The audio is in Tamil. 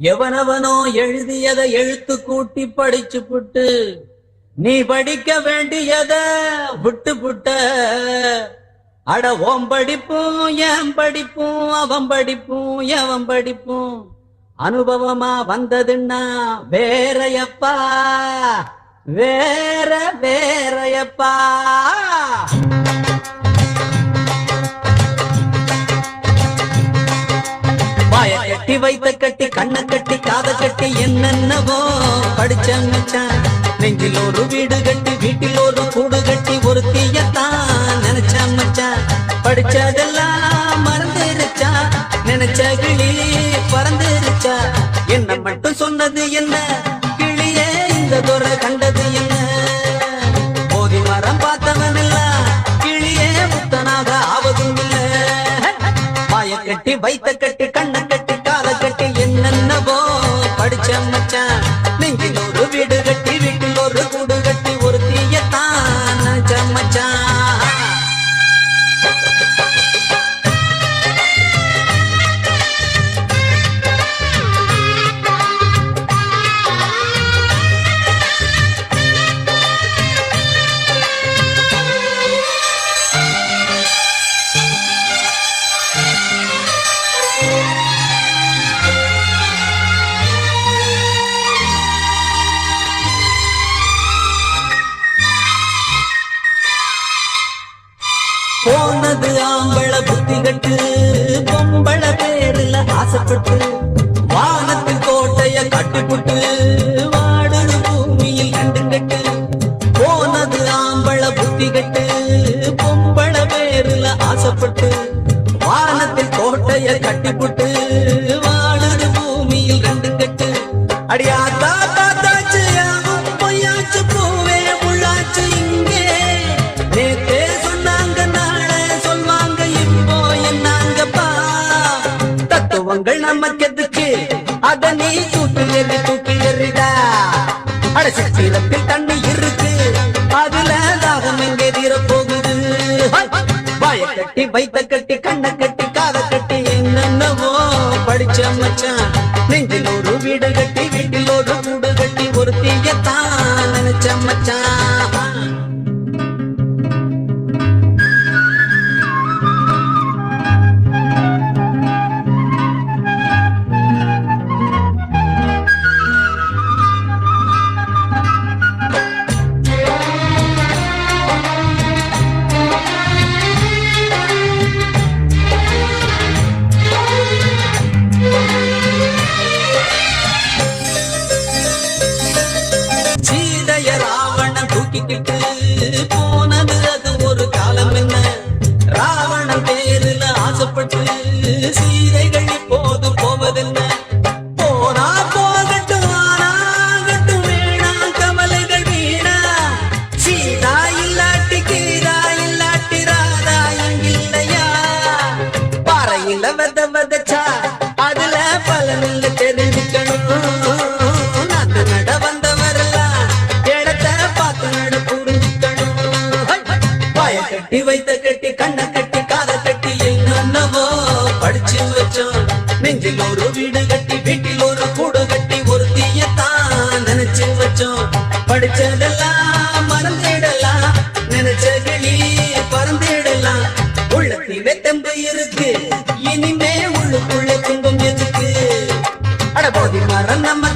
எவனவனோ எழுதியதை எழுத்து கூட்டி படிச்சு புட்டு நீ படிக்க வேண்டியத விட்டு புட்ட. அட ஓம் படிப்பும் ஏன் படிப்பும் அவன் படிப்பும் எவன் படிப்பும். அனுபவமா வந்ததுன்னா வேறையப்பா. வேற வேறையப்பா. வைத்த கட்டி கண்ண கட்டி காத கட்டி என்னென்னவோ படிச்ச மச்சான் நெஞ்சில் ஒரு வீடு கட்டி வீட்டில் ஒரு கூடு கட்டி ஒரு தீயத்தான் நினைச்ச மச்சான் படிச்சதெல்லாம் மறந்துருச்சா? நினைச்ச கிளி பறந்துருச்சா? என்ன மட்டும் சொன்னது என்ன? கிளியே இந்த துறை கண்டது என்ன? போதி மரம் பார்த்தவன் எல்லாம் கிளியே முத்தனாக ஆவதும் இல்லை. வாய கட்டி வைத்த கட்டி கண்ண கட்டி கால என்னென்னவோ படிச்ச மச்சான். வானத்தில் கட்டி புட்டு வாடுது பூமியில் கண்டு கட்டு. அடியா தாத்தா தாச்சு யாவும் பொய்யாச்சு பூவே உள்ளாச்சு இங்கே. நேத்தே சொன்னாங்க நாளே சொல்வாங்க இப்போ என்னாங்கப்பா தத்துவங்கள் நமக்கு எதுக்கு? அத நீ தூக்கி எறி தூக்கி எறிதா அட சித்திரத்தில் தண்ணி இருக்கு. அதுல தாகம் எங்கே தீர போகுது வாய கட்டி வைத்த கட்டி கண்ணை கட்டி காதை மச்சான். நெஞ்சில் ஒரு வீடு கட்டி வீட்டில் ஒரு கூடு கட்டி ஒரு தீயத்தான் நினைச்ச மச்சான். ராவணன் போ கட்டி வைத்த கட்டி கண்ண கட்டி காத கட்டி என்னென்னவோ படிச்சு வச்சோம். நெஞ்சில் ஒரு வீடு கட்டி வீட்டில் ஒரு கூடு கட்டி ஒரு தீயத்தான் நினைச்சு வச்சோம். படிச்சதெல்லாம் மறந்துடலாம் நினைச்ச கிளி பறந்துடலாம் உள்ளத்திலே தெம்பு இருக்கு இனிமே உள்ளுக்குள்ள துன்பம் எதுக்கு? அட போதி மரம் நம்ம